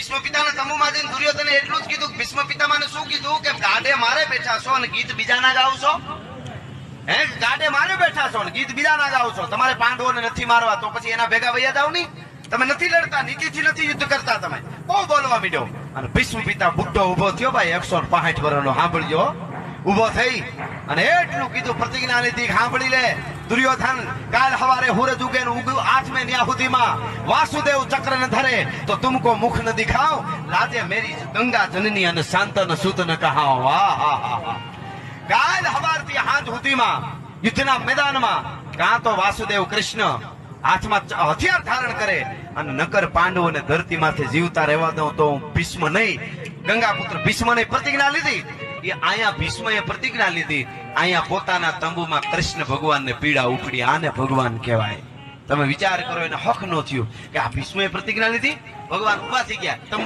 ભીષ્મ પિતાના તંબુમાં જઈને દુર્યોધને એટલું જ કીધું ભીષ્મ પિતામાને શું કીધું? કે ગાઢે મારે બેઠા છો અને ગીત બીજાના ગાવ છો? હે? ગાઢે મારે બેઠા છો ને ગીત બીજાના ગાવ છો? તમારે પાંડવોને નથી મારવા, તો પછી એના ભેગા વૈયા જાવ નહીં? તમે નથી લડતા, નીતિથી નથી યુદ્ધ કરતા તમે. બહુ બોલવા મીડ્યો. અને ભીષ્મ પિતા બુદ્ધો ઊભો થયો ભાઈ, એકસો પાંઠ વર્ષનો સાંભળ્યો. ઊભો થઈ અને એટલું કીધું, પ્રતિજ્ઞા લીધી સાંભળી લે. દુર્યોધન, કાલ હવારે હુરજ ઉગે આઠમે ન્યા વાસુદેવ ચક્ર ન ધરે, તો તુમકો મુખ ન દિખાઓ લાજે મેરી ગંગા જનની અને શાંતન સુત ન કહાવ. વાહ કાલ હવારથી હાથ સુધીમાં યુદ્ધના મેદાનમાં, કાં તો વાસુદેવ કૃષ્ણ હાથમાં હથિયાર ધારણ કરે અને નકર પાંડવોને ધરતીમાંથી જીવતા રહેવા દઉં તો હું ભીષ્મ નહીં ગંગાપુત્ર ભીષ્મને પ્રતિજ્ઞા લીધી. એ અહીંયા ભીષ્મએ પ્રતિજ્ઞા લીધી. અહીંયા પોતાના તંબુમાં કૃષ્ણ ભગવાનને પીડા ઉપડી. આને ભગવાન કહેવાય. તમે વિચાર કરો, એને હક નો થયું કે આ ભીષ્મએ પ્રતિજ્ઞા લીધી? ભગવાન ઊભા થઈ ગયા.